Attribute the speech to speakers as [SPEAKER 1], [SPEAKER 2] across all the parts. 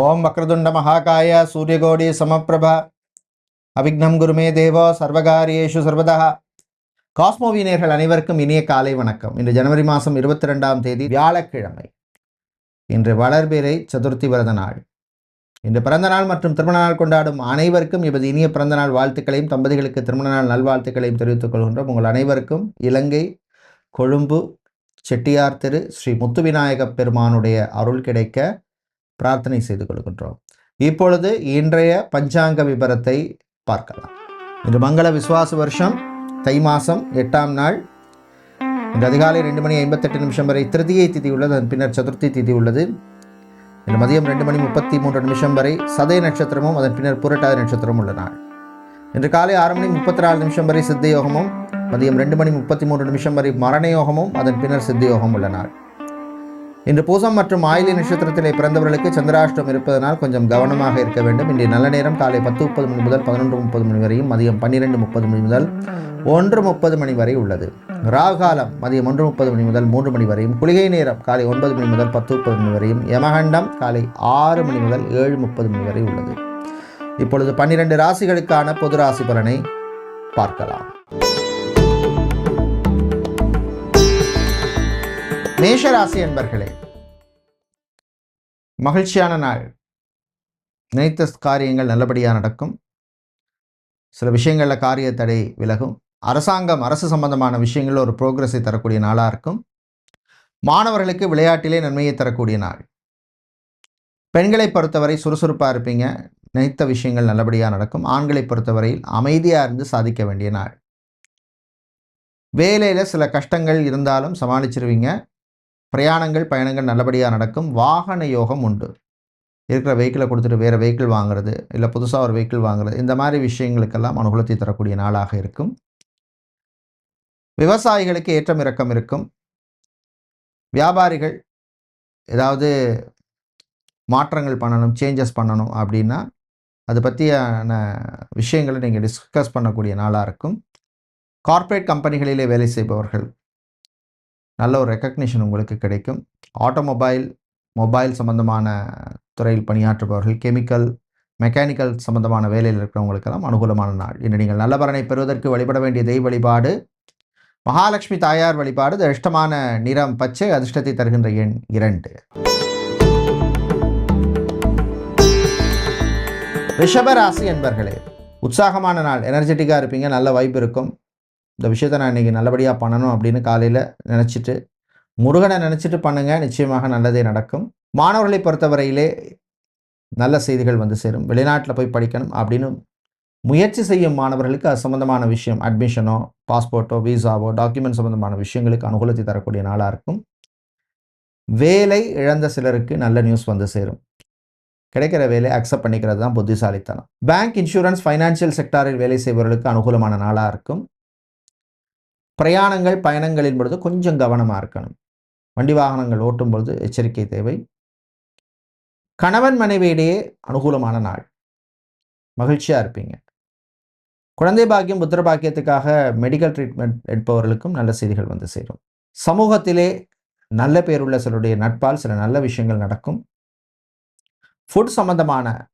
[SPEAKER 1] ஓம் வக்ரதுண்ட மகாகாய சூரியகோடி சமப்பிரபா. அவிக்னம் குருமே தேவோ சர்வகாரியேஷு சர்வதா. காஸ்மோவினியர்கள் அனைவருக்கும் இனிய காலை வணக்கம். இன்று ஜனவரி மாதம் இருபத்தி ரெண்டாம் தேதி வியாழக்கிழமை. இன்று வளர்பிறை சதுர்த்தி விரத நாள். இன்று பிறந்த நாள் மற்றும் திருமண நாள் கொண்டாடும் அனைவருக்கும் இவது இனிய பிறந்த நாள் வாழ்த்துக்களையும் தம்பதிகளுக்கு திருமண நாள் நல்வாழ்த்துக்களையும் தெரிவித்துக் கொள்கின்றோம். உங்கள் அனைவருக்கும் இலங்கை கொழும்பு செட்டியார் திரு ஸ்ரீ முத்துவிநாயகப் பெருமானுடைய அருள் கிடைக்க பிரார்த்தனை செய்து கொள்கின்றோம். இப்பொழுது இன்றைய பஞ்சாங்க விபரத்தை பார்க்கலாம். இன்று மங்கள விசுவாச வருஷம் தை மாதம் எட்டாம் நாள். இன்று அதிகாலை ரெண்டு மணி ஐம்பத்தெட்டு நிமிஷம் வரை திருதியை திதி உள்ளது அதன் பின்னர் சதுர்த்தி திதி உள்ளது. இன்று மதியம் ரெண்டு மணி முப்பத்தி மூன்று நிமிஷம் வரை சதய நட்சத்திரமும் அதன் பின்னர் புரட்டாதி நட்சத்திரமும் உள்ள நாள் இன்று காலை ஆறு மணி முப்பத்தி நாலு நிமிஷம் வரை சித்த யோகமும் மதியம் ரெண்டு மணி முப்பத்தி மூன்று நிமிஷம் வரை மரணயோகமும் அதன் பின்னர் சித்த யோகம் உள்ள நாள் இன்று பூசம் மற்றும் ஆயிலி நட்சத்திரத்திலே பிறந்தவர்களுக்கு சந்திராஷ்டம் இருப்பதனால் கொஞ்சம் கவனமாக இருக்க வேண்டும். இன்றைய நல்ல நேரம் காலை பத்து முப்பது மணி முதல் பதினொன்று முப்பது மணி வரையும் மதியம் பன்னிரெண்டு முப்பது மணி முதல் ஒன்று முப்பது மணி வரை உள்ளது. ராகாலம் மதியம் ஒன்று முப்பது மணி முதல் மூன்று மணி வரையும் குளிகை நேரம் காலை ஒன்பது மணி முதல் பத்து முப்பது மணி வரையும் யமகண்டம் காலை ஆறு மணி முதல் ஏழு முப்பது மணி வரை உள்ளது. இப்பொழுது பன்னிரண்டு ராசிகளுக்கான பொது ராசி பலனை பார்க்கலாம். மேஷராசி என்பர்களே மகிழ்ச்சியான நாள். நினைத்த காரியங்கள் நல்லபடியாக நடக்கும். சில விஷயங்களில் காரிய தடை விலகும். அரசாங்கம் அரசு சம்பந்தமான விஷயங்களில் ஒரு ப்ரோக்ரஸை தரக்கூடிய நாளாக இருக்கும். மாணவர்களுக்கு விளையாட்டிலே நன்மையை தரக்கூடிய நாள். பெண்களை பொறுத்தவரை சுறுசுறுப்பாக இருப்பீங்க. நினைத்த விஷயங்கள் நல்லபடியாக நடக்கும். ஆண்களை பொறுத்தவரையில் அமைதியாக இருந்து சாதிக்க வேண்டிய நாள். வேலையில் சில கஷ்டங்கள் இருந்தாலும் சமாளிச்சிருவீங்க. பிரயாணங்கள் பயணங்கள் நல்லபடியாக நடக்கும். வாகன யோகம் உண்டு. இருக்கிற வெஹிக்கிளை கொடுத்துட்டு வேறு வெஹிக்கிள் வாங்குறது இல்லை புதுசாக ஒரு வெஹிக்கிள் வாங்குறது இந்த மாதிரி விஷயங்களுக்கெல்லாம் அனுகூலத்தை தரக்கூடிய நாளாக இருக்கும். விவசாயிகளுக்கு ஏற்றம் இறக்கம் இருக்கும். வியாபாரிகள் ஏதாவது மாற்றங்கள் பண்ணணும் சேஞ்சஸ் பண்ணணும் அப்படின்னா அது பற்றியான விஷயங்களை நீங்கள் டிஸ்கஸ் பண்ணக்கூடிய நாளாக இருக்கும். கார்ப்பரேட் கம்பெனிகளிலே வேலை செய்பவர்கள் நல்ல ஒரு ரெக்கக்னிஷன் உங்களுக்கு கிடைக்கும். ஆட்டோமொபைல் மொபைல் சம்பந்தமான துறையில் பணியாற்றுபவர்கள் கெமிக்கல் மெக்கானிக்கல் சம்பந்தமான வேலையில் இருக்கிறவங்களுக்கெல்லாம் அனுகூலமான நாள். இன்று நீங்கள் நல்ல பலனை பெறுவதற்கு வழிபட வேண்டிய தெய்வ வழிபாடு மகாலட்சுமி தாயார் வழிபாடு அதிர்ஷ்டமான நிறம் பச்சை அதிர்ஷ்டத்தை தருகின்ற எண் இரண்டு. ரிஷபராசி என்பர்களே உற்சாகமான நாள் எனர்ஜெட்டிக்காக இருப்பீங்க நல்ல வாய்ப்பு இருக்கும். இந்த விஷயத்த நான் இன்றைக்கி நல்லபடியாக பண்ணணும் அப்படின்னு காலையில் நினச்சிட்டு முருகனை நினச்சிட்டு பண்ணுங்கள் நிச்சயமாக நல்லதே நடக்கும். மாணவர்களை பொறுத்தவரையிலே நல்ல செய்திகள் வந்து சேரும். வெளிநாட்டில் போய் படிக்கணும் அப்படின்னு முயற்சி செய்யும் மாணவர்களுக்கு அது சம்மந்தமான விஷயம். அட்மிஷனோ பாஸ்போர்ட்டோ விசாவோ டாக்குமெண்ட் சம்மந்தமான விஷயங்களுக்கு அனுகூலத்தை தரக்கூடிய நாளாக இருக்கும். வேலை இழந்த சிலருக்கு நல்ல நியூஸ் வந்து சேரும். கிடைக்கிற வேலை அக்செப்ட் பண்ணிக்கிறது தான் புத்திசாலித்தனம். பேங்க் இன்சூரன்ஸ் ஃபைனான்சியல் செக்டாரில் வேலை செய்பவர்களுக்கு அனுகூலமான நாளாக இருக்கும். பிரயாணங்கள் பயணங்களின் பொழுது கொஞ்சம் கவனமாக இருக்கணும். வண்டி வாகனங்கள் ஓட்டும் பொழுது எச்சரிக்கை தேவை. கணவன் மனைவியிடையே அனுகூலமான நாள். மகிழ்ச்சியாக இருப்பீங்க. குழந்தை பாக்கியம் புத்திர பாக்கியத்துக்காக மெடிக்கல் ட்ரீட்மெண்ட் எடுப்பவர்களுக்கும் நல்ல செய்திகள் வந்து சேரும். சமூகத்திலே நல்ல பேருள்ள சிலருடைய நட்பால் சில நல்ல விஷயங்கள் நடக்கும். ஃபுட் சம்பந்தமான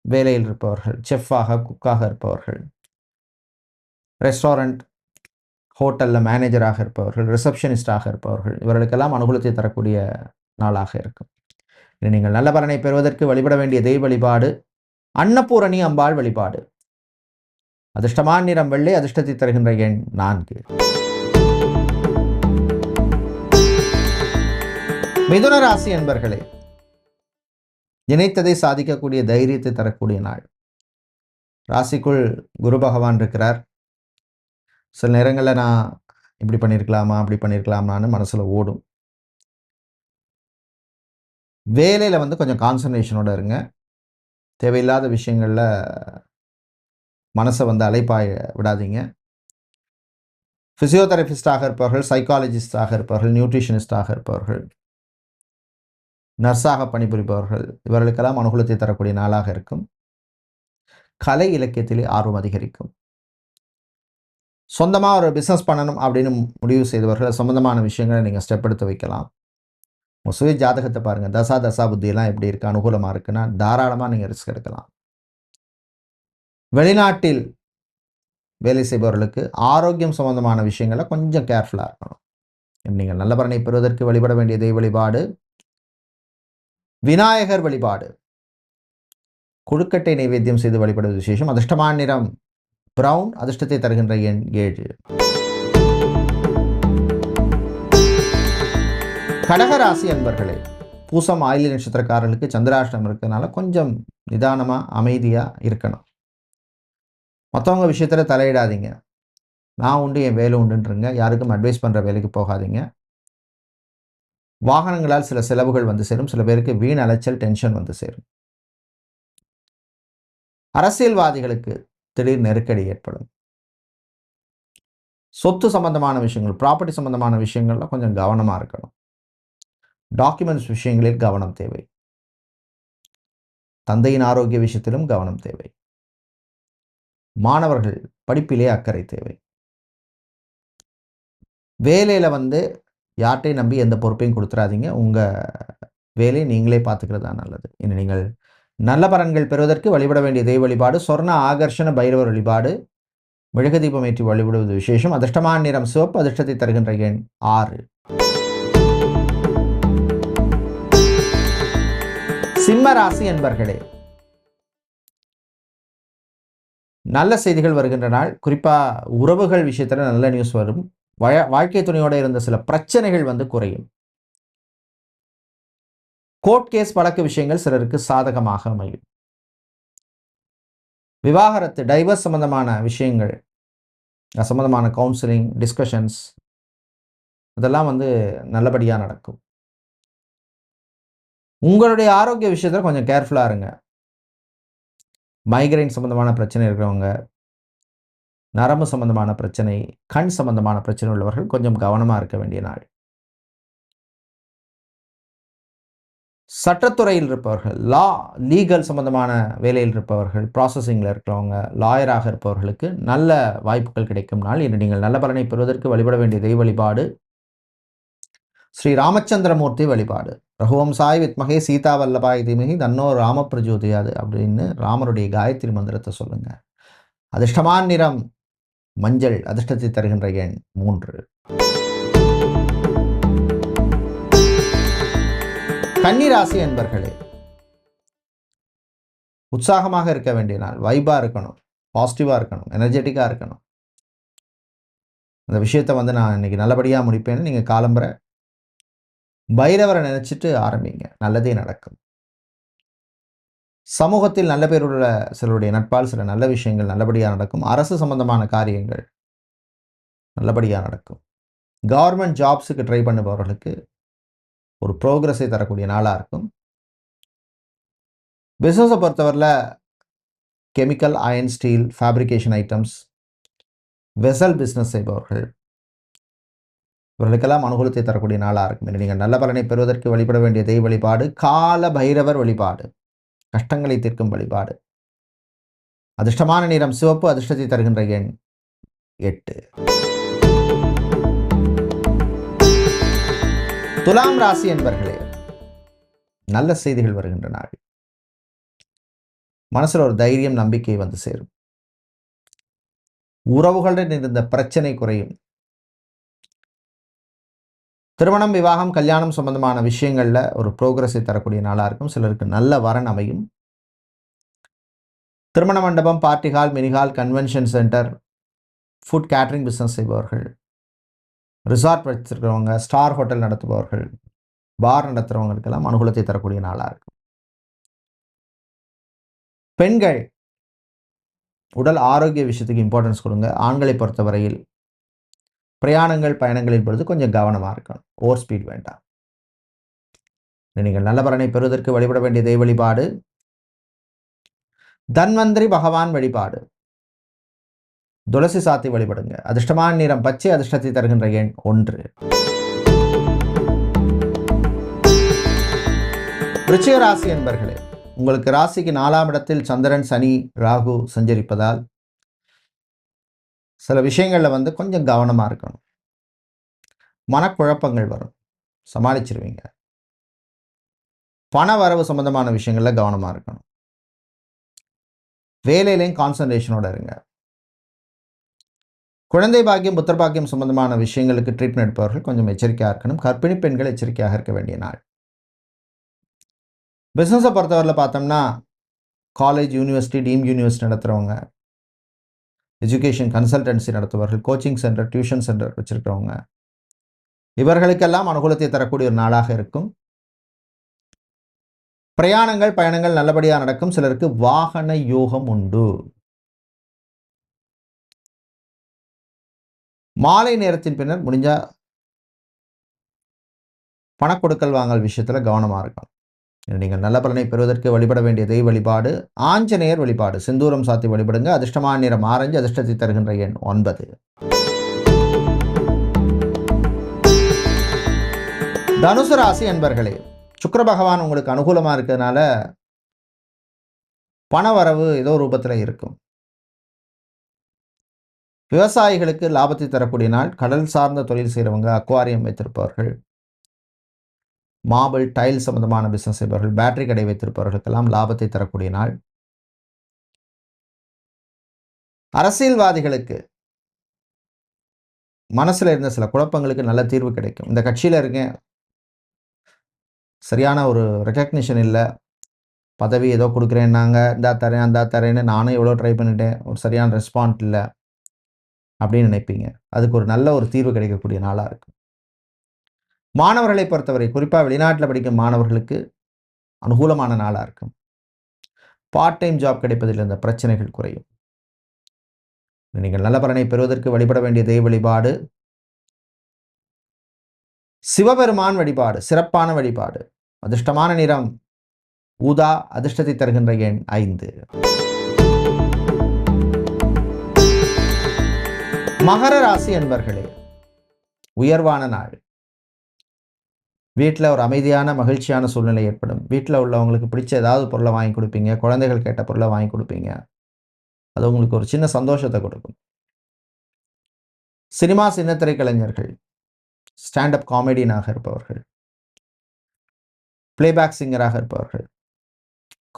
[SPEAKER 1] வேலையில் இருப்பவர்கள் செஃப்பாக குக்காக இருப்பவர்கள். ரெஸ்டாரண்ட் ஹோட்டலில் மேனேஜராக இருப்பவர்கள் ரிசப்ஷனிஸ்டாக இருப்பவர்கள் இவர்களுக்கெல்லாம் அனுகூலத்தை தரக்கூடிய நாளாக இருக்கும். இனி நீங்கள் நல்ல பலனை பெறுவதற்கு வழிபட வேண்டிய தெய்வ வழிபாடு அன்னபூரணி அம்பாள் வழிபாடு. அதிர்ஷ்டமான நிறம் வெள்ளை அதிர்ஷ்டத்தை தருகின்ற எண் நான்கு. மிதுன ராசி என்பர்களே நினைத்ததை சாதிக்கக்கூடிய தைரியத்தை தரக்கூடிய நாள். ராசிக்குள் குரு பகவான் இருக்கிறார். சில நேரங்களில் நான் இப்படி பண்ணியிருக்கலாமா அப்படி பண்ணியிருக்கலாமான்னு மனசில் ஓடும். வேலையில் வந்து கொஞ்சம் கான்சன்ட்ரேஷனோட இருங்க. தேவையில்லாத விஷயங்களில் மனசை வந்து அலைப்பாய விடாதீங்க. ஃபிசியோதெரபிஸ்டாக இருப்பவர்கள் சைக்காலஜிஸ்டாக இருப்பவர்கள் நியூட்ரிஷனிஸ்டாக இருப்பவர்கள் நர்ஸாக பணிபுரிபவர்கள் இவர்களுக்கெல்லாம் அனுகூலத்தை தரக்கூடிய நாளாக இருக்கும். கலை இலக்கியத்திலே ஆர்வம் அதிகரிக்கும். சொந்தமாக ஒரு பிஸ்னஸ் பண்ணணும் அப்படின்னு முடிவு செய்தவர்கள் சம்மந்தமான விஷயங்களை நீங்கள் ஸ்டெப் எடுத்து வைக்கலாம். உங்கள் சுய ஜாதகத்தை பாருங்கள் தசா தசா புத்தியெல்லாம் எப்படி இருக்குது அனுகூலமாக இருக்குன்னா தாராளமாக நீங்கள் ரிஸ்க் எடுக்கலாம். வெளிநாட்டில் வேலை செய்பவர்களுக்கு ஆரோக்கியம் சம்பந்தமான விஷயங்களை கொஞ்சம் கேர்ஃபுல்லாக இருக்கணும். நீங்கள் நல்ல பலனை பெறுவதற்கு வழிபட வேண்டிய தெய்வ வழிபாடு விநாயகர் வழிபாடு கொழுக்கட்டை நைவேத்தியம் செய்து வழிபடுவது விசேஷம். அதிர்ஷ்டமான நிறம். பிரவுன் அதிர்ஷ்டத்தை தருகின்ற எண் ஏழு. கடகராசி அன்பர்களே பூசம் ஆயிலி நட்சத்திரக்காரர்களுக்கு சந்திராஷ்டம் இருக்கிறதுனால கொஞ்சம் நிதானமாக அமைதியாக இருக்கணும். மற்றவங்க விஷயத்தில் தலையிடாதீங்க. நான் உண்டு என் வேலை உண்டுன்றங்க. யாருக்கும் அட்வைஸ் பண்ணுற வேலைக்கு போகாதீங்க. வாகனங்களால் சில செலவுகள் வந்து சேரும். சில பேருக்கு வீண் அலைச்சல் டென்ஷன் வந்து சேரும். அரசியல்வாதிகளுக்கு திடீர் நெருக்கடி ஏற்படும். சொத்து சம்பந்தமான விஷயங்கள் ப்ராப்பர்ட்டி சம்பந்தமான விஷயங்கள்லாம் கொஞ்சம் கவனமாக இருக்கணும். டாக்குமெண்ட்ஸ் விஷயங்களில் கவனம் தேவை. தந்தையின் ஆரோக்கிய விஷயத்திலும் கவனம் தேவை. மாணவர்கள் படிப்பிலே அக்கறை தேவை. வேலையில் வந்து யார்கிட்டையும் நம்பி எந்த பொறுப்பையும் கொடுத்துறாதீங்க. உங்கள் வேலையை நீங்களே பார்த்துக்கிறது தான் நல்லது. இனி நீங்கள் நல்ல பலன்கள் பெறுவதற்கு வழிபட வேண்டிய தெய்வ வழிபாடு சொர்ண ஆகர்ஷண பைரவர் வழிபாடு மெழுகு தீபம் ஏற்றி வழிபடுவது விசேஷம். அதிர்ஷ்டமான நிறம் சிவப்பு அதிர்ஷ்டத்தை தருகின்ற எண் ஆறு. சிம்ம ராசி என்பர்களே நல்ல செய்திகள் வருகின்ற நாள். குறிப்பாக உறவுகள் விஷயத்தில் நல்ல நியூஸ் வரும். வாழ்க்கை துணையோடு இருந்த சில பிரச்சனைகள் வந்து குறையும். கோர்ட் கேஸ் வழக்கு விஷயங்கள் சிலருக்கு சாதகமாக அமையும். விவாகரத்து டைவர்ஸ் சம்பந்தமான விஷயங்கள் சம்பந்தமான கவுன்சிலிங் டிஸ்கஷன்ஸ் இதெல்லாம் வந்து நல்லபடியாக நடக்கும். உங்களுடைய ஆரோக்கிய விஷயத்தில் கொஞ்சம் கேர்ஃபுல்லாக இருங்க. மைக்ரைன் சம்பந்தமான பிரச்சனை இருக்கிறவங்க நரம்பு சம்பந்தமான பிரச்சனை கண் சம்பந்தமான பிரச்சனை உள்ளவர்கள் கொஞ்சம் கவனமாக இருக்க வேண்டிய நாள். சட்டத்துறையில் இருப்பவர்கள் லா லீகல் சம்பந்தமான வேலையில் இருப்பவர்கள் ப்ராசஸிங்கில் இருக்கிறவங்க லாயராக இருப்பவர்களுக்கு நல்ல வாய்ப்புகள் கிடைக்கும் நாள் இன்று. நீங்கள் நல்ல பலனை பெறுவதற்கு வழிபட வேண்டிய தெய்வ வழிபாடு ஸ்ரீ ராமச்சந்திரமூர்த்தி வழிபாடு. ரகுவம்சாய் வித்மகே சீதா வல்லபாய் தீமகி தன்னோ ராம பிரஜோதியாது அப்படின்னு ராமருடைய காயத்ரி மந்திரத்தை சொல்லுங்கள் அதிர்ஷ்டமான நிறம் மஞ்சள் அதிர்ஷ்டத்தை தருகின்ற எண் மூன்று. கன்னிராசி என்பர்களே உற்சாகமாக இருக்க வேண்டிய நாள். வைபாக இருக்கணும். பாசிட்டிவாக இருக்கணும். எனர்ஜெட்டிக்காக இருக்கணும். அந்த விஷயத்தை வந்து நான் இன்னைக்கு நல்லபடியாக முடிப்பேன்னு நீங்கள் காலம்புற பைரவரை நினச்சிட்டு ஆரம்பிங்க. நல்லதே நடக்கும். சமூகத்தில் நல்ல பேருள்ள சிலருடைய நட்பால் சில நல்ல விஷயங்கள் நல்லபடியாக நடக்கும். அரசு சம்பந்தமான காரியங்கள் நல்லபடியாக நடக்கும். கவர்மெண்ட் ஜாப்ஸுக்கு ட்ரை பண்ணுபவர்களுக்கு ஒரு ப்ரோக்ரஸை தரக்கூடிய நாளாக இருக்கும். பிஸ்னஸை பொறுத்தவரையில் chemical iron steel fabrication items vessel business செய்பவர்கள் இவர்களுக்கெல்லாம் அனுகூலத்தை தரக்கூடிய நாளாக இருக்கும். நீங்கள் நல்ல பலனை பெறுவதற்கு வழிபட வேண்டிய தெய்வ வழிபாடு கால பைரவர் வழிபாடு கஷ்டங்களை தீர்க்கும் வழிபாடு. அதிர்ஷ்டமான நிறம் சிவப்பு அதிர்ஷ்டத்தை தருகின்ற எண் எட்டு. துலாம் ராசி என்பர்களே நல்ல செய்திகள் வருகின்ற நாள் மனசில் ஒரு தைரியம் நம்பிக்கை வந்து சேரும். உறவுகளுடன் இருந்த பிரச்சனை குறையும். திருமணம் விவாகம் கல்யாணம் சம்பந்தமான விஷயங்களில் ஒரு ப்ரோக்ரஸை தரக்கூடிய நாளாக இருக்கும். சிலருக்கு நல்ல வரன் அமையும். திருமண மண்டபம் party hall mini hall convention centre food catering business செய்பவர்கள் ரிசார்ட் வச்சுருக்கிறவங்க ஸ்டார் ஹோட்டல் நடத்துபவர்கள் பார் நடத்துகிறவங்களுக்கெல்லாம் அனுகூலத்தை தரக்கூடிய நாளாக இருக்கும். பெண்கள் உடல் ஆரோக்கிய விஷயத்துக்கு இம்பார்ட்டன்ஸ் கொடுங்க. ஆண்களை பொறுத்தவரையில் பிரயாணங்கள் பயணங்களின் பொழுது கொஞ்சம் கவனமாக இருக்கணும். ஓவர் ஸ்பீட் வேண்டாம். நீங்கள் நல்ல பலனை பெறுவதற்கு வழிபட வேண்டிய தெய்வ வழிபாடு தன்வந்திரி பகவான் வழிபாடு. துளசி சாத்தி வழிபடுங்க. அதிர்ஷ்டமான நிறம் பச்சை அதிர்ஷ்டத்தை தருகின்ற எண் ஒன்று. ரிச்சிக ராசி என்பர்களே உங்களுக்கு ராசிக்கு நாலாம் இடத்தில் சந்திரன் சனி ராகு சஞ்சரிப்பதால் சில விஷயங்களில் வந்து கொஞ்சம் கவனமாக இருக்கணும். மனக்குழப்பங்கள் வரும். சமாளிச்சிருவீங்க. பண வரவு சம்பந்தமான விஷயங்களில் கவனமாக இருக்கணும். வேலையிலையும் கான்சன்ட்ரேஷனோட இருங்க. குழந்தை பாக்கியம் புத்திர பாக்கியம் சம்பந்தமான விஷயங்களுக்கு ட்ரீட்மெண்ட் எடுப்பவர்கள் கொஞ்சம் எச்சரிக்கையாக இருக்கணும். கர்ப்பிணி பெண்கள் எச்சரிக்கையாக இருக்க வேண்டிய நாள். பிஸ்னஸை பொறுத்தவரையில் பார்த்தோம்னா காலேஜ் யூனிவர்சிட்டி டீம் யூனிவர்சிட்டி நடத்துகிறவங்க எஜுகேஷன் கன்சல்டன்சி நடத்துபவர்கள் கோச்சிங் சென்டர் டியூஷன் சென்டர் வச்சுருக்கிறவங்க இவர்களுக்கெல்லாம் அனுகூலத்தை தரக்கூடிய ஒரு நாளாக இருக்கும். பிரயாணங்கள் பயணங்கள் நல்லபடியாக நடக்கும். சிலருக்கு வாகன யோகம் உண்டு. மாலை நேரத்தின் பின்னர் முடிஞ்சால் பணக்கொடுக்கல் வாங்கல் விஷயத்தில் கவனமாக இருக்கணும். நீங்கள் நல்ல பலனை பெறுவதற்கு வழிபட வேண்டிய தெய்வ வழிபாடு ஆஞ்சநேயர் வழிபாடு. சிந்தூரம் சாத்தி வழிபடுங்க. அதிர்ஷ்டமான நிறம் ஆரஞ்சு அதிர்ஷ்டத்தை தருகின்ற எண் ஒன்பது. தனுசு ராசி என்பர்களே சுக்கர பகவான் உங்களுக்கு அனுகூலமாக இருக்கிறதுனால பண வரவு ஏதோ ரூபத்தில் இருக்கும். விவசாயிகளுக்கு லாபத்தை தரக்கூடிய நாள் கடல் சார்ந்த தொழில் செய்கிறவங்க அக்வாரியம் வைத்திருப்பவர்கள். மாபிள் டைல் சம்பந்தமான பிஸ்னஸ் செய்பவர்கள் பேட்டரி கடை வைத்திருப்பவர்களுக்கெல்லாம் லாபத்தை தரக்கூடிய நாள். அரசியல்வாதிகளுக்கு மனசில் இருந்த சில குழப்பங்களுக்கு நல்ல தீர்வு கிடைக்கும். இந்த கட்சியில் இருக்கேன் சரியான ஒரு ரெக்கக்னிஷன் இல்லை. பதவி ஏதோ கொடுக்குறேன்னாங்க. இந்தா தரேன் அந்த தரேன்னு நானும் எவ்வளோ ட்ரை பண்ணிட்டேன். ஒரு சரியான ரெஸ்பாண்ட் இல்லை. அப்படின்னு நினைப்பீங்க. அதுக்கு ஒரு நல்ல ஒரு தீர்வு கிடைக்கக்கூடிய நாளாக இருக்கும் மாணவர்களை பொறுத்தவரை குறிப்பாக வெளிநாட்டில் படிக்கும் மாணவர்களுக்கு அனுகூலமான நாளாக இருக்கும். பார்ட் டைம் ஜாப் கிடைப்பதில் இருந்த பிரச்சனைகள் குறையும். நீங்கள் நல்ல பலனை பெறுவதற்கு வழிபட வேண்டிய தெய்வ வழிபாடு. சிவபெருமான் வழிபாடு சிறப்பான வழிபாடு. அதிர்ஷ்டமான நிறம். ஊதா அதிர்ஷ்டத்தை தருகின்ற எண் ஐந்து. மகர ராசி என்பர்களே உயர்வான நாள். வீட்டில் ஒரு அமைதியான மகிழ்ச்சியான சூழ்நிலை ஏற்படும். வீட்டில் உள்ளவங்களுக்கு பிடிச்ச ஏதாவது பொருளை வாங்கி கொடுப்பீங்க குழந்தைகள் கேட்ட பொருளை வாங்கி கொடுப்பீங்க. அது உங்களுக்கு ஒரு சின்ன சந்தோஷத்தை கொடுக்கும். சினிமா சின்னத்திரை கலைஞர்கள் ஸ்டாண்டப் காமெடியனாக இருப்பவர்கள் பிளேபேக் சிங்கராக இருப்பவர்கள்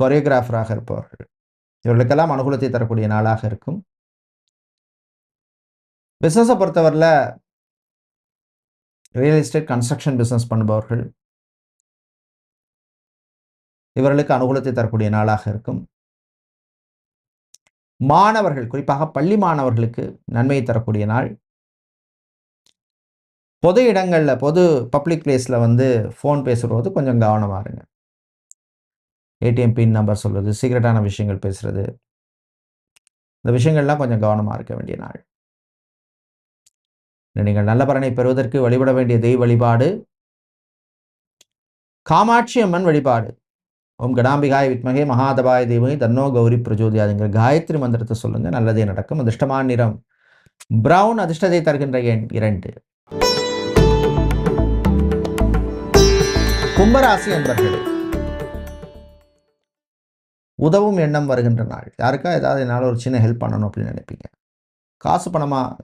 [SPEAKER 1] கொரியோகிராஃபராக இருப்பவர்கள் இவர்களுக்கெல்லாம் அனுகூலத்தை தரக்கூடிய நாளாக இருக்கும். பிஸ்னஸை பொறுத்தவரையில் ரியல் எஸ்டேட் கன்ஸ்ட்ரக்ஷன் பிஸ்னஸ் பண்ணுபவர்கள் இவர்களுக்கு அனுகூலத்தை தரக்கூடிய நாளாக இருக்கும். மாணவர்கள் குறிப்பாக பள்ளி மாணவர்களுக்கு நன்மையை தரக்கூடிய நாள். பொது இடங்களில் பொது பப்ளிக் பிளேஸில் வந்து ஃபோன் பேசுகிறது கொஞ்சம் கவனமாக இருங்க. ஏடிஎம் பின் நம்பர் சொல்கிறது சீக்ரெட்டான விஷயங்கள் பேசுகிறது இந்த விஷயங்கள்லாம் கொஞ்சம் கவனமாக இருக்க வேண்டிய நாள். நீங்கள் நல்ல பலனை பெறுவதற்கு வழிபட வேண்டிய தெய்வ வழிபாடு. காமாட்சி அம்மன் வழிபாடு. ஓம் கடாம்பிகாய் வித்மகே மகாதபாய தெய்வமே தன்னோ கௌரி பிரஜோதியாதுங்கிற காயத்ரி மந்திரத்தை சொல்லுங்க. நல்லதே நடக்கும். அதிர்ஷ்டமான நிறம். பிரவுன் அதிர்ஷ்டத்தை தருகின்ற எண் இரண்டு. கும்பராசி என்பர்களே உதவும் எண்ணம் வருகின்ற நாள். யாருக்கா ஏதாவது என்னால் ஒரு சின்ன ஹெல்ப் பண்ணணும் அப்படின்னு நினைப்பீங்க? காசு பணமாக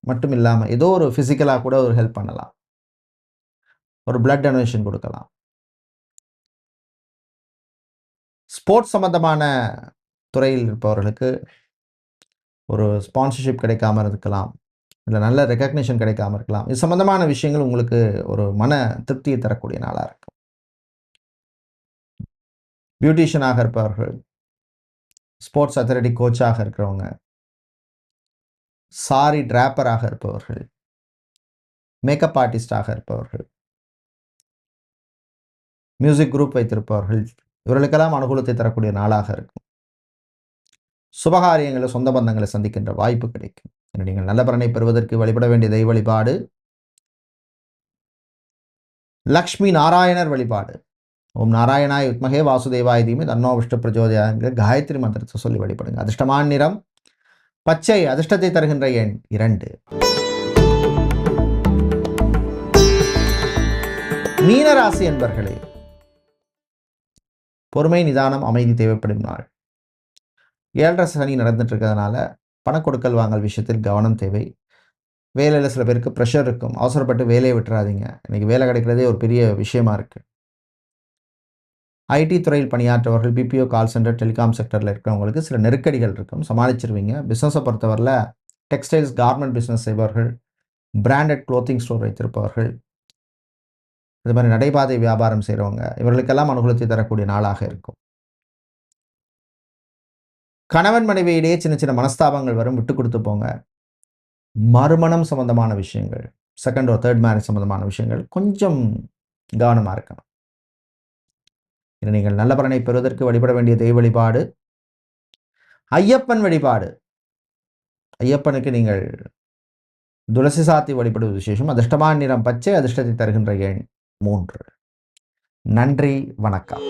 [SPEAKER 1] மட்டும் இல்லாமல் ஏதோ ஒரு ஃபிசிக்கலாக கூட ஒரு ஹெல்ப் பண்ணலாம். ஒரு பிளட் டொனேஷன் கொடுக்கலாம். ஸ்போர்ட்ஸ் சம்மந்தமான துறையில் இருப்பவர்களுக்கு ஒரு ஸ்பான்சர்ஷிப் கிடைக்காம இருக்கலாம். இல்லை நல்ல ரெக்கக்னிஷன் கிடைக்காம இருக்கலாம். இது சம்மந்தமான விஷயங்கள் உங்களுக்கு ஒரு மன திருப்தியை தரக்கூடிய நாளாக இருக்கும். பியூட்டிஷியனாக இருப்பவர்கள் ஸ்போர்ட்ஸ் அத்லட்டிக் கோச்சாக இருக்கிறவங்க சாரி டிராப்பராக இருப்பவர்கள் மேக்கப் ஆர்டிஸ்டாக இருப்பவர்கள் மியூசிக் குரூப் வைத்திருப்பவர்கள் இவர்களுக்கெல்லாம் அனுகூலத்தை தரக்கூடிய நாளாக இருக்கும். சுபகாரியங்களை சொந்த பந்தங்களை சந்திக்கின்ற வாய்ப்பு கிடைக்கும். நீங்கள் நல்ல பலனை பெறுவதற்கு வழிபட வேண்டிய தெய்வ வழிபாடு லக்ஷ்மி நாராயணர் வழிபாடு. ஓம் நாராயணாய் உத்மகே வாசுதேவாய் தீமி தன்னோ விஷ்ணு பிரஜோதயாங்கிற காயத்ரி மந்திரத்தை சொல்லி வழிபடுங்க. அதிர்ஷ்டமான நிறம் பச்சை அதிர்ஷ்டத்தை தருகின்ற எண் இரண்டு. மீனராசி என்பர்களே பொறுமை நிதானம் அமைதி தேவைப்படும் நாள். ஏழரை சனி நடந்துட்டு இருக்கிறதுனால பணக்கொடுக்கல் வாங்கல் விஷயத்தில் கவனம் தேவை. வேலையில் சில பேருக்கு ப்ரெஷர் இருக்கும். அவசரப்பட்டு வேலையை விட்டுறாதீங்க. இன்றைக்கி வேலை கிடைக்கிறதே ஒரு பெரிய விஷயமா இருக்குது ஐடி துறையில் பணியாற்றவர்கள் பிபிஓ கால் சென்டர் டெலிகாம் செக்டரில் இருக்கிறவங்களுக்கு சில நெருக்கடிகள் இருக்கும். சமாளிச்சிருவீங்க. பிஸ்னஸை பொறுத்தவரையில் டெக்ஸ்டைல்ஸ் கார்மெண்ட் பிஸ்னஸ் செய்பவர்கள் பிராண்டட் க்ளோத்திங் ஸ்டோர் வைத்திருப்பவர்கள் இது மாதிரி நடைபாதை வியாபாரம் செய்கிறவங்க இவர்களுக்கெல்லாம் அனுகூலத்தை தரக்கூடிய நாளாக இருக்கும். கணவன் மனைவியிடையே சின்ன சின்ன மனஸ்தாபங்கள் வரும். விட்டு கொடுத்து போங்க. மறுமணம் சம்பந்தமான விஷயங்கள் செகண்ட் ஒரு தேர்ட் மேரேஜ் சம்பந்தமான விஷயங்கள் கொஞ்சம் கவனமாக இருக்கணும். இன்று நீங்கள் நல்ல பலனை பெறுவதற்கு வழிபட வேண்டிய தெய்வ வழிபாடு. ஐயப்பன் வழிபாடு. ஐயப்பனுக்கு நீங்கள் துளசி சாத்தி வழிபடுவது விசேஷம். அதிர்ஷ்டமான நிறம் பச்சை அதிர்ஷ்டத்தை தருகின்ற எண் மூன்று. நன்றி வணக்கம்.